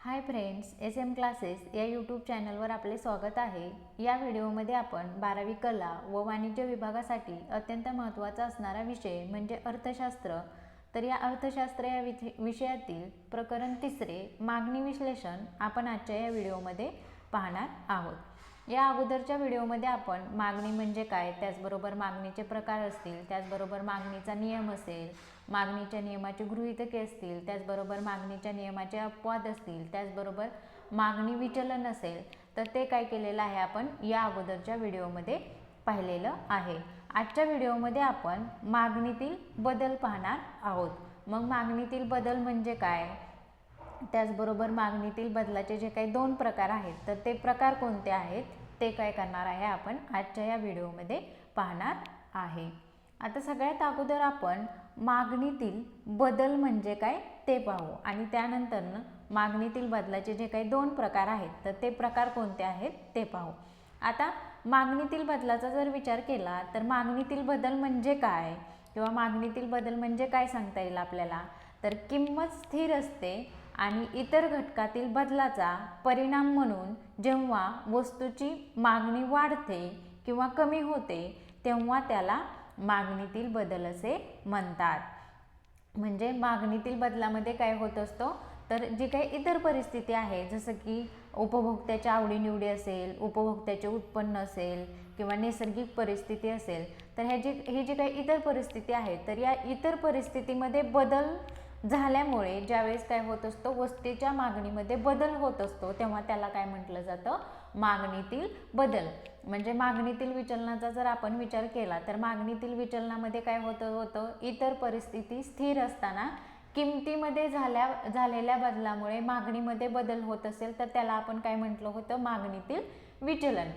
Hi friends S M classes या YouTube चॅनलवर आपले स्वागत आहे. या व्हिडिओमध्ये आपण बारावी कला व वाणिज्य विभागासाठी अत्यंत महत्त्वाचा असणारा विषय म्हणजे अर्थशास्त्र. तर या अर्थशास्त्र या विथे विषयातील प्रकरण तिसरे मागणी विश्लेषण आपण आजच्या या व्हिडिओमध्ये पाहणार आहोत. या अगोदरच्या व्हिडिओमध्ये आपण मागणी म्हणजे काय? त्याचबरोबर मागणीचे प्रकार असतील त्याचबरोबर मागणीचा नियम असेल मागणीच्या नियमाचे गृहितके असतील त्याचबरोबर मागणीच्या नियमाचे अपवाद असतील त्याचबरोबर मागणी विचलन असेल तर ते काय केलेलं आहे आपण या अगोदरच्या व्हिडिओमध्ये पाहिलेलं आहे. आजच्या व्हिडिओमध्ये आपण मागणीतील बदल पाहणार आहोत. मग मागणीतील बदल म्हणजे काय? त्याचबरोबर मागणीतील बदलाचे जे काही दोन प्रकार आहेत तर ते प्रकार कोणते आहेत? ते काय करणार आहे आपण आजच्या या व्हिडिओमध्ये पाहणार आहे. आता सगळ्यात अगोदर आपण मागणीतील बदल म्हणजे काय ते पाहू आणि त्यानंतरनं मागणीतील बदलाचे जे काही दोन प्रकार आहेत तर ते प्रकार कोणते आहेत ते पाहू. आता मागणीतील बदलाचा जर विचार केला तर मागणीतील बदल म्हणजे काय? किंवा मागणीतील बदल म्हणजे काय सांगता येईल आपल्याला? तर किंमत स्थिर असते आणि इतर घटकातील बदलाचा परिणाम म्हणून जेव्हा वस्तूची मागणी वाढते किंवा कमी होते तेव्हा त्याला मागणीतील बदल असे म्हणतात. म्हणजे मागणीतील बदलामध्ये काय होत असतो? तर जी काही इतर परिस्थिती आहे जसं की उपभोक्त्याच्या आवडीनिवडी असेल उपभोक्त्याचे उत्पन्न असेल किंवा नैसर्गिक परिस्थिती असेल तर ह्या जी ही जी काही इतर परिस्थिती आहे तर या इतर परिस्थितीमध्ये बदल झाल्यामुळे ज्यावेळेस काय होत असतो वस्तीच्या मागणीमध्ये बदल होत असतो तेव्हा त्याला काय म्हटलं जातं? मागणीतील बदल. म्हणजे मागणीतील विचलनाचा जर आपण विचार केला तर मागणीतील विचलनामध्ये काय होतं होतं? इतर परिस्थिती स्थिर असताना किमतीमध्ये झाल्या झालेल्या बदलामुळे मागणीमध्ये बदल होत असेल तर त्याला आपण काय म्हटलं होतं? मागणीतील विचलन.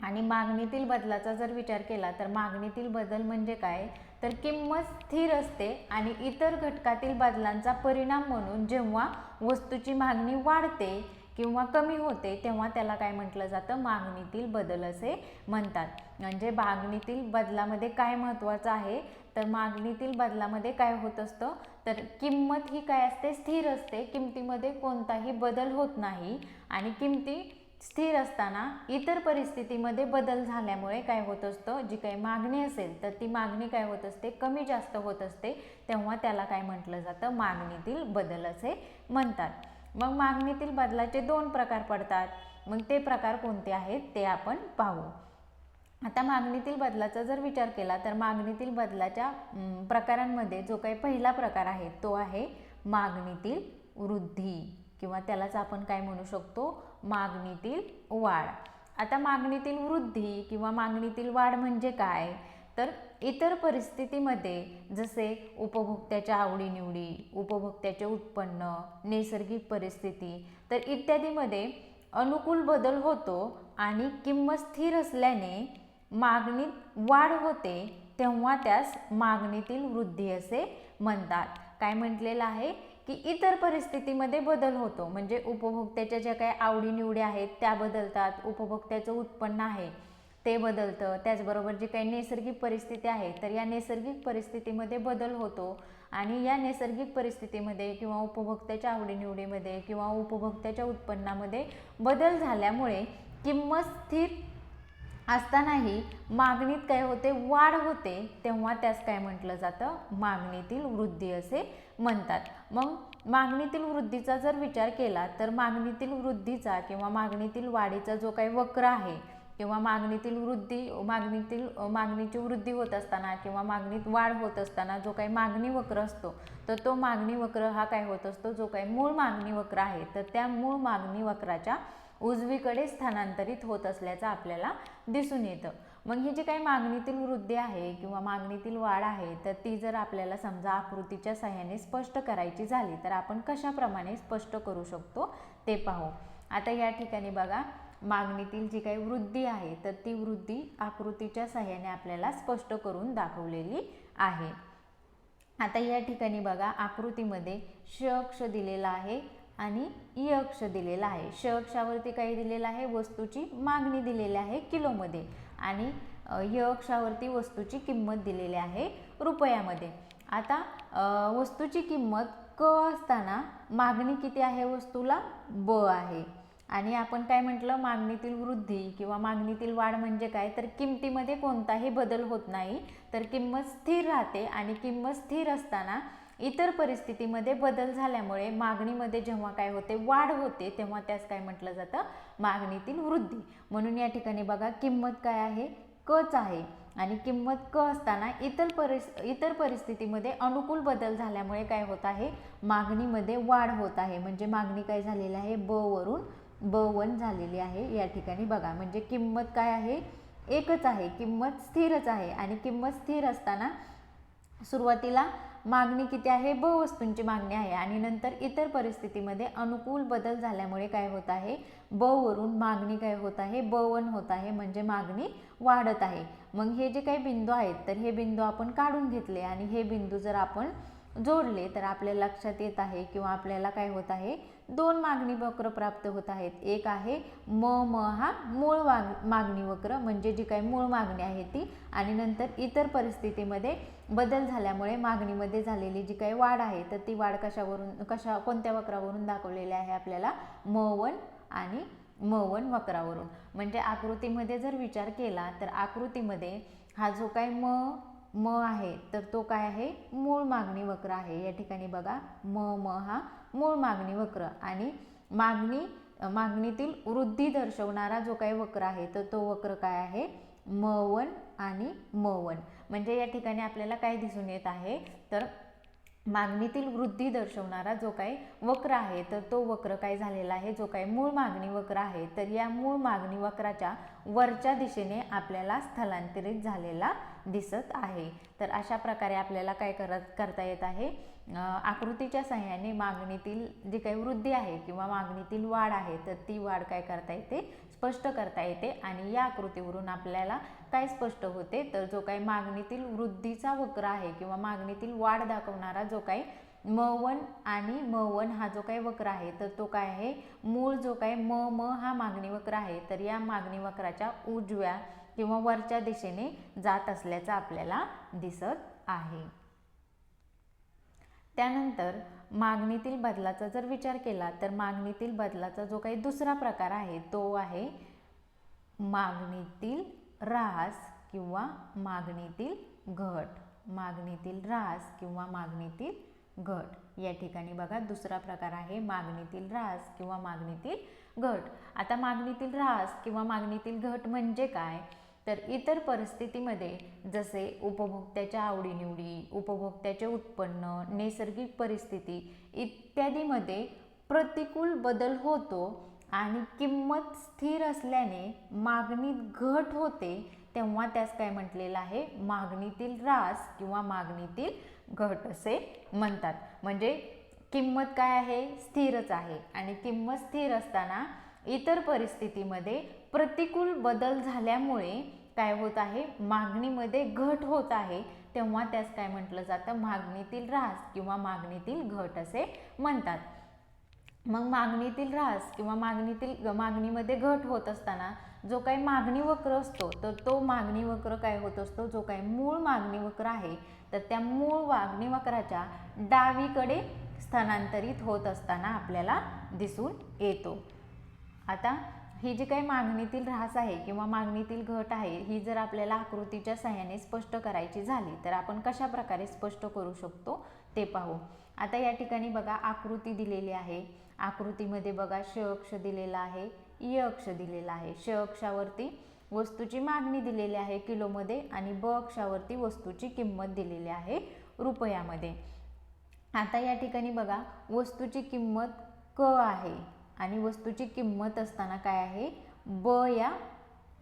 आणि मागणीतील बदलाचा जर विचार केला तर मागणीतील बदल म्हणजे काय? तर किंमत स्थिर असते आणि इतर घटकातील बदलांचा परिणाम म्हणून जेव्हा वस्तूची मागणी वाढते किंवा कमी होते तेव्हा त्याला काय म्हटलं जातं? मागणीतील बदल असे म्हणतात. म्हणजे मागणीतील बदलामध्ये काय महत्त्वाचं आहे? तर मागणीतील बदलामध्ये काय होत असतं? तर किंमत ही काय असते? स्थिर असते. किमतीमध्ये कोणताही बदल होत नाही आणि किमती स्थिर असताना इतर परिस्थितीमध्ये बदल झाल्यामुळे काय होत असतं? जी काही मागणी असेल तर ती मागणी काय होत असते? कमी जास्त होत असते. तेव्हा त्याला काय म्हटलं जातं? मागणीतील बदल असे म्हणतात. मग मागणीतील बदलाचे दोन प्रकार पडतात. मग ते प्रकार कोणते आहेत? ते आपण पाहू. आता मागणीतील बदलाचा जर विचार केला तर मागणीतील बदलाच्या प्रकारांमध्ये जो काही पहिला प्रकार आहे तो आहे मागणीतील वृद्धी. किंवा त्यालाच आपण काय म्हणू शकतो? मागणीतील वाढ. आता मागणीतील वृद्धी किंवा मागणीतील वाढ म्हणजे काय? तर इतर परिस्थितीमध्ये जसे उपभोक्त्याच्या आवडीनिवडी उपभोक्त्याचे उत्पन्न नैसर्गिक परिस्थिती तर इत्यादीमध्ये अनुकूल बदल होतो आणि किंमत स्थिर असल्याने मागणीत वाढ होते तेव्हा त्यास मागणीतील वृद्धी असे म्हणतात. काय म्हटलेलं आहे? की इतर परिस्थितीमध्ये बदल होतो. म्हणजे उपभोक्त्याच्या ज्या काही आवडीनिवडी आहेत त्या बदलतात. उपभोक्त्याचं उत्पन्न आहे ते बदलतं. त्याचबरोबर जी काही नैसर्गिक परिस्थिती आहे तर या नैसर्गिक परिस्थितीमध्ये बदल होतो. आणि या नैसर्गिक परिस्थितीमध्ये किंवा उपभोक्त्याच्या आवडीनिवडीमध्ये किंवा उपभोक्त्याच्या उत्पन्नामध्ये बदल झाल्यामुळे किंमत स्थिर असतानाही मागणीत काय होते? वाढ होते. तेव्हा त्यास काय म्हटलं जातं? मागणीतील वृद्धी असे म्हणतात. मग मागणीतील वृद्धीचा जर विचार केला तर मागणीतील वृद्धीचा किंवा मागणीतील वाढीचा जो काही वक्र आहे किंवा मागणीतील वृद्धी मागणीतील मागणीची वृद्धी होत असताना किंवा मागणीत वाढ होत असताना जो काही मागणी वक्र असतो तर तो मागणी वक्र हा काय होत असतो? जो काही मूळ मागणी वक्र आहे तर त्या मूळ मागणी वक्राच्या उजवीकडे स्थानांतरित होत असल्याचं आपल्याला दिसून येतं. मग ही जी काही मागणीतील वृद्धी आहे किंवा मागणीतील वाढ आहे तर ती जर आपल्याला समजा आकृतीच्या सहाय्याने स्पष्ट करायची झाली तर आपण कशाप्रमाणे स्पष्ट करू शकतो ते पाहू. आता या ठिकाणी बघा मागणीतील जी काही वृद्धी आहे तर ती वृद्धी आकृतीच्या सहाय्याने आपल्याला स्पष्ट करून दाखवलेली आहे. आता या ठिकाणी बघा आकृतीमध्ये श अक्ष दिलेला आहे. आणि ई अक्ष दिलेला आहे. श अक्षावरती काही दिलेलं आहे वस्तूची मागणी दिलेली आहे किलोमध्ये. आणि य अक्षावरती वस्तूची किंमत दिलेली आहे रुपयामध्ये. आता वस्तूची किंमत क असताना मागणी किती आहे वस्तूला? ब आहे. आणि आपण काय म्हटलं? मागणीतील वृद्धी किंवा मागणीतील वाढ म्हणजे काय? तर किमतीमध्ये कोणताही बदल होत नाही. तर किंमत स्थिर राहते आणि किंमत स्थिर असताना इतर परिस्थितीमध्ये बदल झाल्यामुळे मागणीमध्ये जेव्हा काय होते वाढ होते तेव्हा त्यास काय म्हटलं जातं? मागणीतील वृद्धी. म्हणून या ठिकाणी बघा किंमत काय आहे? कच आहे. आणि किंमत क असताना इतर परिस् इतर परिस्थितीमध्ये अनुकूल बदल झाल्यामुळे काय होत आहे? मागणीमध्ये वाढ होत आहे. म्हणजे मागणी काय झालेली आहे? ब वरून ब वन झालेली आहे. या ठिकाणी बघा म्हणजे किंमत काय आहे? एकच आहे. किंमत स्थिरच आहे. आणि किंमत स्थिर असताना सुरुवातीला मागणी किती आहे? ब वस्तूंची मागणी आहे. आणि नंतर इतर परिस्थितीमध्ये अनुकूल बदल झाल्यामुळे काय होत आहे? ब वरून मागणी काय होत आहे? ब वन होत आहे म्हणजे मागणी वाढत आहे. मग हे जे काही बिंदू आहेत तर हे बिंदू आपण काढून घेतले. आणि हे बिंदू जर आपण जोडले तर आपल्या लक्षात येत आहे किंवा आपल्याला काय होत आहे? दोन मागणी वक्र प्राप्त होत आहेत. एक आहे म म हा मूळ माग मागणी वक्र म्हणजे जी काही मूळ मागणी आहे ती आणि नंतर इतर परिस्थितीमध्ये बदल झाल्यामुळे मागणीमध्ये झालेली जी काही वाढ आहे तर ती वाढ कशावरून कशा कोणत्या वक्रावरून दाखवलेली आहे आपल्याला? म वन आणि म वन वक्रावरून. म्हणजे आकृतीमध्ये जर विचार केला तर आकृतीमध्ये हा जो काही म म आहे तर तो काय आहे? मूळ मागणी वक्र आहे. या ठिकाणी बघा म म हा मूळ मागणी वक्र आणि मागणी मागणीतील वृद्धी दर्शवणारा जो काही वक्र आहे तर तो वक्र काय आहे? म वन आणि म वन. म्हणजे या ठिकाणी आपल्याला काय दिसून येत आहे? तर मागणीतील वृद्धी दर्शवणारा जो काही वक्र आहे तर तो वक्र काय झालेला आहे? जो काही मूळ मागणी वक्र आहे तर या मूळ मागणी वक्राच्या वरच्या दिशेने आपल्याला स्थलांतरित झालेला दिसत आहे. तर अशा प्रकारे आपल्याला काय करत करता येत आहे? आकृतीच्या सहाय्याने मागणीतील जी काही वृद्धी आहे किंवा मागणीतील वाढ आहे तर ती वाढ काय करता येते? स्पष्ट करता येते आणि या आकृतीवरून आपल्याला काय स्पष्ट होते. तर जो काही मागणीतील वृद्धीचा वक्र आहे किंवा मागणीतील वाढ दाखवणारा जो काही म वन आणि म वन हा जो काही वक्र आहे तर तो काय आहे? मूळ जो काही म म हा मागणी वक्र आहे तर या मागणी वक्राच्या उजव्या किंवा वरच्या दिशेने जात असल्याचं आपल्याला दिसत आहे. त्यानंतर मागणीतील बदलाचा जर विचार केला तर मागणीतील बदलाचा जो काही दुसरा प्रकार आहे तो आहे मागणीतील ऱ्हास किंवा मागणीतील घट. मागणीतील ऱ्हास किंवा मागणीतील घट. या ठिकाणी बघा दुसरा प्रकार आहे मागणीतील ऱ्हास किंवा मागणीतील घट. आता मागणीतील ऱ्हास किंवा मागणीतील घट म्हणजे काय? तर इतर परिस्थितीमध्ये जसे उपभोक्त्याच्या आवडीनिवडी उपभोक्त्याचे उत्पन्न नैसर्गिक परिस्थिती इत्यादीमध्ये प्रतिकूल बदल होतो. आणि किंमत स्थिर असल्याने मागणीत घट होते तेव्हा त्यास काय म्हटलेलं आहे? मागणीतील रास किंवा मागणीतील घट असे म्हणतात. म्हणजे किंमत काय आहे? स्थिरच आहे. आणि किंमत स्थिर असताना इतर परिस्थितीमध्ये प्रतिकूल बदल झाल्यामुळे काय होत आहे? मागणीमध्ये घट होत आहे. तेव्हा त्यास काय म्हटलं जातं? मागणीतील रास किंवा मागणीतील घट असे म्हणतात. मग मागणीतील ऱ्हास किंवा मागणीतील मागणीमध्ये घट होत असताना जो काही मागणी वक्र असतो तर तो मागणी वक्र काय होत असतो? जो काही मूळ मागणी वक्र आहे तर त्या मूळ मागणी वक्राच्या डावीकडे स्थानांतरित होत असताना आपल्याला दिसून येतो. आता ही जी काही मागणीतील ऱ्हास आहे किंवा मागणीतील घट आहे ही जर आपल्याला आकृतीच्या सहाय्याने स्पष्ट करायची झाली तर आपण कशा प्रकारे स्पष्ट करू शकतो ते पाहू. आता या ठिकाणी बघा आकृती दिलेली आहे. आकृतीमध्ये बघा श अक्ष दिलेला आहे य अक्ष दिलेला आहे. श अक्षावरती वस्तूची मागणी दिलेली आहे किलोमध्ये आणि ब अक्षावरती वस्तूची किंमत दिलेली आहे रुपयामध्ये. आता या ठिकाणी बघा वस्तूची किंमत क आहे आणि वस्तूची किंमत असताना काय आहे? ब या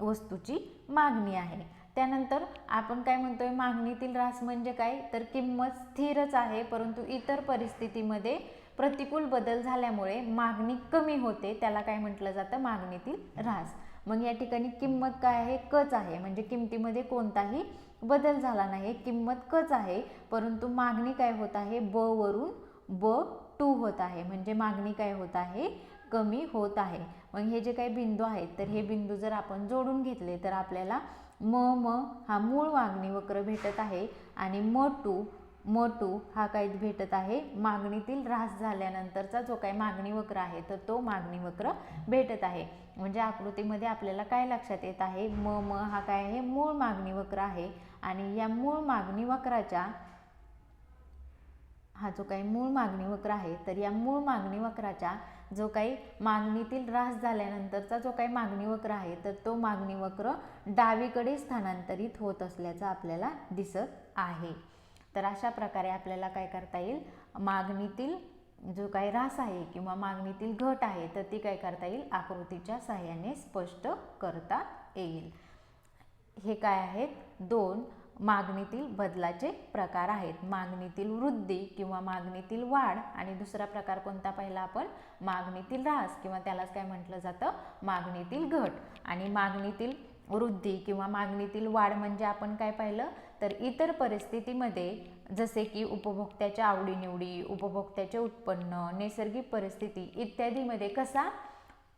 वस्तूची मागणी आहे. त्यानंतर आपण काय म्हणतोय? मागणीतील ऱ्हास म्हणजे काय? तर किंमत स्थिरच आहे परंतु इतर परिस्थितीमध्ये प्रतिकूल बदल झाल्यामुळे मागणी कमी होते त्याला काय म्हटलं जातं? मागणीतील ऱ्हास. मग या ठिकाणी किंमत काय आहे? कच आहे. म्हणजे किमतीमध्ये कोणताही बदल झाला नाही. किंमत कच आहे परंतु मागणी काय होत आहे? ब वरून ब टू होत आहे. म्हणजे मागणी काय होत आहे? कमी होत आहे. मग हे जे काही बिंदू आहेत तर हे बिंदू जर आपण जोडून घेतले तर आपल्याला म म हा मूळ मागणी वक्र भेटत आहे आणि म टू मोटू हा काही भेटत आहे. मागणीतील ऱ्हास झाल्यानंतरचा जो काही मागणी वक्र आहे तर तो मागणी वक्र भेटत आहे. म्हणजे आकृतीमध्ये आपल्याला काय लक्षात येत आहे? म म हा काय आहे? मूळ मागणी वक्र आहे. आणि या मूळ मागणी वक्राच्या हा जो काही मूळ मागणी वक्र आहे तर या मूळ मागणी वक्राच्या जो काही मागणीतील ऱ्हास झाल्यानंतरचा जो काही मागणी वक्र आहे तर तो मागणी वक्र डावीकडे स्थानांतरित होत असल्याचं आपल्याला दिसत आहे. तर अशा प्रकारे आपल्याला काय करता येईल? मागणीतील जो काही ऱ्हास आहे किंवा मागणीतील घट आहे तर ती काय करता येईल? आकृतीच्या सहाय्याने स्पष्ट करता येईल. हे काय आहेत? दोन मागणीतील बदलाचे प्रकार आहेत. मागणीतील वृद्धी किंवा मागणीतील वाढ आणि दुसरा प्रकार कोणता पाहिला आपण? मागणीतील ऱ्हास किंवा त्यालाच काय म्हटलं जातं? मागणीतील घट. आणि मागणीतील वृद्धी किंवा मागणीतील वाढ म्हणजे आपण काय पाहिलं? तर इतर परिस्थितीमध्ये जसे की उपभोक्त्याच्या आवडीनिवडी उपभोक्त्याचे उत्पन्न नैसर्गिक परिस्थिती इत्यादीमध्ये कसा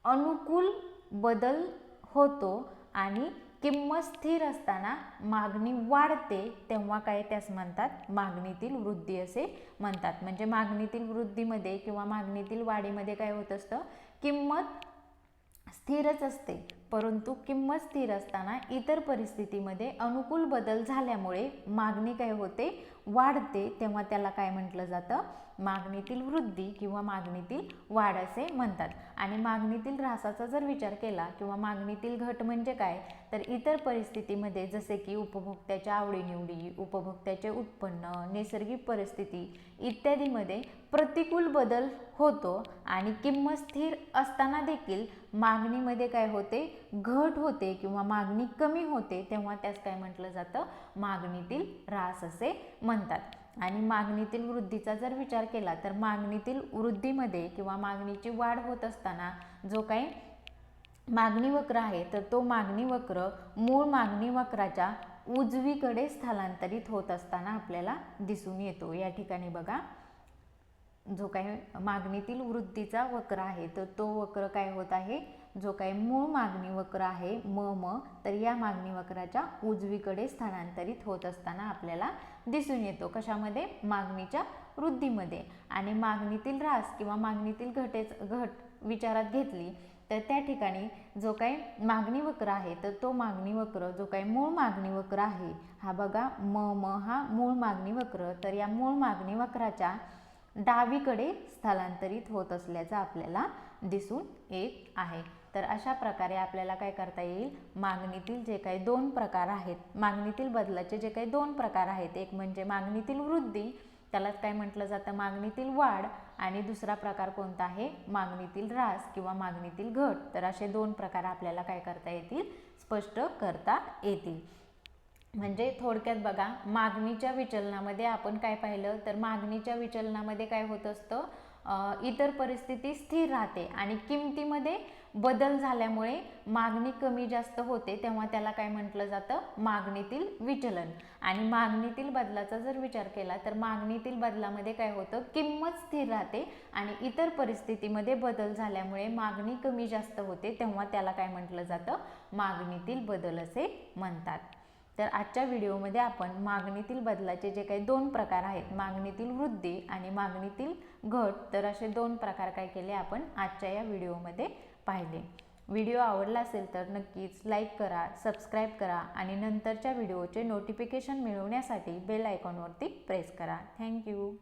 अनुकूल बदल होतो आणि किंमत स्थिर असताना मागणी वाढते तेव्हा काय त्यास म्हणतात? मागणीतील वृद्धी असे म्हणतात. म्हणजे मागणीतील वृद्धीमध्ये किंवा मागणीतील वाढीमध्ये काय होत असतं? किंमत स्थिरच असते. परंतु किंमत स्थिर असताना इतर परिस्थितीमध्ये अनुकूल बदल झाल्यामुळे मागणी काय होते? वाढते. तेव्हा त्याला काय म्हटलं जातं? मागणीतील वृद्धी किंवा मागणीतील वाढ असे म्हणतात. आणि मागणीतील ऱ्हासाचा जर विचार केला किंवा मागणीतील घट म्हणजे काय? तर इतर परिस्थितीमध्ये जसे की उपभोक्त्याच्या आवडीनिवडी उपभोक्त्याचे उत्पन्न नैसर्गिक परिस्थिती इत्यादीमध्ये प्रतिकूल बदल होतो आणि किंमत स्थिर असताना देखील मागणीमध्ये काय होते? घट होते किंवा मागणी कमी होते तेव्हा त्यास काय म्हटलं जातं? मागणीतील ऱ्हास असे म्हणतात. आणि मागणीतील वृद्धीचा जर विचार केला तर मागणीतील वृद्धीमध्ये किंवा मागणीची वाढ होत असताना जो काही मागणी वक्र आहे तर तो मागणी वक्र मूळ मागणी वक्राच्या उजवीकडे स्थलांतरित होत असताना आपल्याला दिसून येतो. या ठिकाणी बघा. जो काही मागणीतील वृद्धीचा वक्र आहे तर तो वक्र काय होत आहे? जो काही मूळ मागणी वक्र आहे म म तर या मागणी वक्राच्या उजवीकडे स्थानांतरित होत असताना आपल्याला दिसून येतो. कशामध्ये? मागणीच्या वृद्धीमध्ये आणि मागणीतील ऱ्हास किंवा मागणीतील घटेच घट विचारात घेतली तर त्या ठिकाणी जो काही मागणी वक्र आहे तर तो मागणी वक्र जो काही मूळ मागणी वक्र आहे हा बघा म म हा मूळ मागणी वक्र. तर या मूळ मागणी वक्राच्या डावीकडे स्थलांतरित होत असल्याचं आपल्याला दिसून येत आहे. तर अशा प्रकारे आपल्याला काय करता येईल? मागणीतील जे काही दोन प्रकार आहेत मागणीतील बदलाचे जे काही दोन प्रकार आहेत एक म्हणजे मागणीतील वृद्धी त्यालाच काय म्हटलं जातं? मागणीतील वाढ आणि दुसरा प्रकार कोणता आहे? मागणीतील ऱ्हास किंवा मागणीतील घट. तर असे दोन प्रकार आपल्याला काय करता येतील? स्पष्ट करता येतील. म्हणजे थोडक्यात बघा मागणीच्या विचलनामध्ये आपण काय पाहिलं तर मागणीच्या विचलनामध्ये काय होत असतं? इतर परिस्थिती स्थिर राहते आणि किमतीमध्ये बदल झाल्यामुळे मागणी कमी जास्त होते तेव्हा त्याला काय म्हटलं जातं? मागणीतील विचलन. आणि मागणीतील बदलाचा जर विचार केला तर मागणीतील बदलामध्ये काय होतं? किंमत स्थिर राहते आणि इतर परिस्थितीमध्ये बदल झाल्यामुळे मागणी कमी जास्त होते तेव्हा त्याला काय म्हटलं जातं? मागणीतील बदल असे म्हणतात. तर आजच्या व्हिडिओमध्ये आपण मागणीतील बदलाचे जे काही दोन प्रकार आहेत मागणीतील वृद्धी आणि मागणीतील घट तर असे दोन प्रकार काय केले आपण आजच्या या व्हिडिओमध्ये पाहिले. व्हिडिओ आवडला असेल तर नक्कीच लाईक करा सबस्क्राईब करा आणि नंतरच्या व्हिडिओचे नोटिफिकेशन मिळवण्यासाठी बेल आयकॉनवरती प्रेस करा. Thank you.